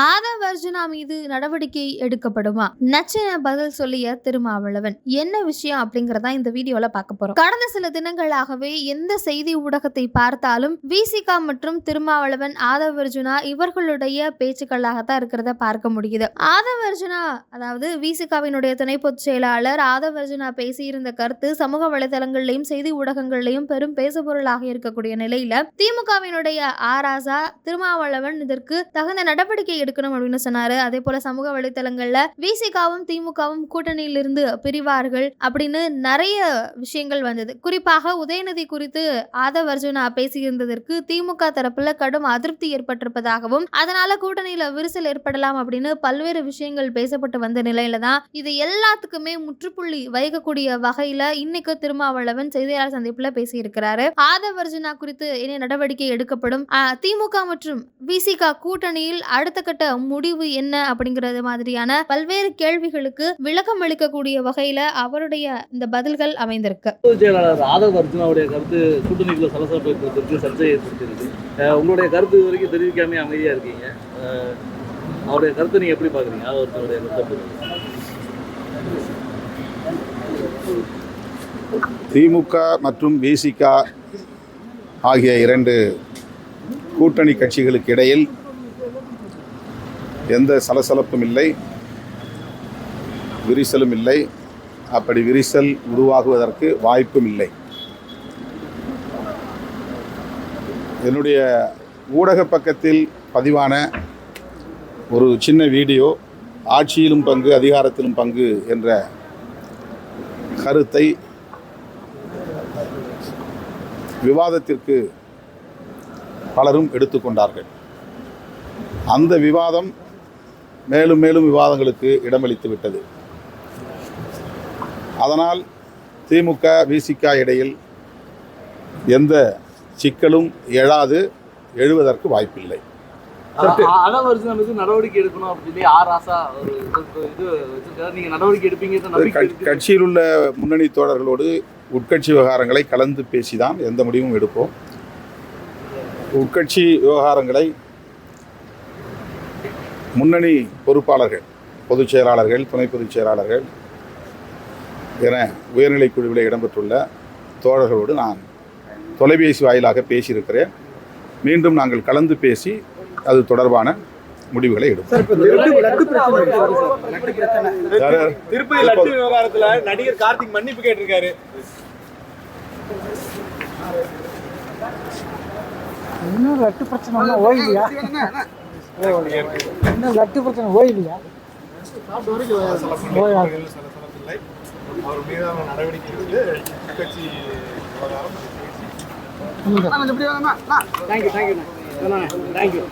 ஆதவ் அர்ஜுனா மீது நடவடிக்கை எடுக்கப்படுமா? நச்சன பதில் சொல்லிய திருமாவளவன் என்ன விஷயம்? அப்படிங்கறத இந்த வீடியோல பார்க்க போறோம். கடந்த சில தினங்களாகவே எந்த செய்தி ஊடகத்தை பார்த்தாலும் விசிகா மற்றும் திருமாவளவன் ஆதவ் அர்ஜுனா இவர்களுடைய பேச்சுக்களாகத்தான் இருக்கிறத பார்க்க முடியுது. ஆதவ் அர்ஜுனா அதாவது விசிகாவினுடைய துணை பொதுச் செயலாளர் ஆதவ் அர்ஜுனா பேசியிருந்த கருத்து சமூக வலைதளங்களிலையும் செய்தி ஊடகங்களிலையும் பெரும் பேசுபொருளாக இருக்கக்கூடிய நிலையில திமுகவினுடைய ஆராசா திருமாவளவன் இதற்கு தகுந்த நடவடிக்கை எடுக்கணும் அப்படின்னு சொன்னாரு. அதே போல சமூக வலைத்தளங்கள்ல விசிகாவும் திமுகவும் கூட்டணியில் இருந்து பிரிவார்கள் அப்படின்னு நிறைய விஷயங்கள் வந்தது. குறிப்பாக உதயநிதி குறித்து ஆதவ் அர்ஜுனா பேசியிருந்ததற்கு திமுக தரப்புல கடும் அதிருப்தி ஏற்பட்டிருப்பதாகவும் அதனால கூட்டணியில விரிசல் ஏற்படலாம் அப்படின்னு பல்வேறு விஷயங்கள் பேசப்பட்டு வந்த நிலையில தான் இது எல்லாத்துக்குமே முற்றுப்புள்ளி வைக்கக்கூடிய வகையில இன்னைக்கு திருமாவளவன் செய்தியாளர் சந்திப்புல பேசியிருக்கிறாரு. ஆதவ் அர்ஜுனா குறித்து இனி நடவடிக்கை எடுக்கப்படும். திமுக மற்றும் விசிகா கூட்டணியில் அடுத்த கட்ட முடிவு என்ன அப்படிங்கறது மாதிரியான பல்வேறு கேள்விகளுக்கு விளக்கம் அளிக்கக்கூடிய வகையில அவருடைய இந்த பதில்கள் அமைந்திருக்கு. செயலாளர் ஆதவ் அர்ஜுனாவுடைய கருத்து கூட்டணிக்குள்ள சலசலப்பு ஏற்படுத்திருக்கு சர்ச்சை ஏற்படுத்திருக்கு அஹ் உங்களுடைய கருத்து இது வரைக்கும் தெரிவிக்காம அமைதியா இருக்கீங்க. அவருடைய கருத்தை நீங்க எப்படி பாக்குறீங்க ஆதவ் அர்ஜுனாவுடைய கருத்தை எப்படி? திமுக மற்றும் விசிகா ஆகிய இரண்டு கூட்டணி கட்சிகளுக்கு இடையில் எந்த சலசலப்பும் இல்லை விரிசலும் இல்லை. அப்படி விரிசல் உருவாகுவதற்கு வாய்ப்பும் இல்லை. என்னுடைய ஊடக பக்கத்தில் பதிவான ஒரு சின்ன வீடியோ ஆட்சியிலும் பங்கு அதிகாரத்திலும் பங்கு என்ற கருத்தை விவாதத்திற்கு பலரும் எடுத்துக்கொண்டார்கள். அந்த விவாதம் மேலும் மேலும் விவாதங்களுக்கு இடமளித்து விட்டது. அதனால் திமுக விசிக இடையில் எந்த சிக்கலும் எழாது எழுவதற்கு வாய்ப்பில்லை. கட்சியில் உள்ள முன்னணி தோழர்களோடு உட்கட்சி விவகாரங்களை கலந்து பேசிதான் எந்த முடிவும் எடுப்போம். உட்கட்சி விவகாரங்களை முன்னணி பொறுப்பாளர்கள் பொதுச் செயலாளர்கள் துணை பொதுச் செயலாளர்கள் என உயர்நிலைக் குழுவில் இடம்பெற்றுள்ள தோழர்களோடு நான் தொலைபேசி வாயிலாக பேசியிருக்கிறேன். மீண்டும் நாங்கள் கலந்து பேசி அது தொடர்பான முடிவுகளை எடுப்போம். நடிகர் கார்த்திக் மன்னிப்பு கேட்டிருக்காரு. இன்னும் லட்டு பிரச்சனை ஓய்லையா இன்னும் லட்டு பிரச்சனை ஓய்லையா ஓயாது அவர் மீதான நடவடிக்கை எடுத்து கட்சி விவகாரம் இந்த தேங்க்யூ தேங்க்யூ தேங்க்யூ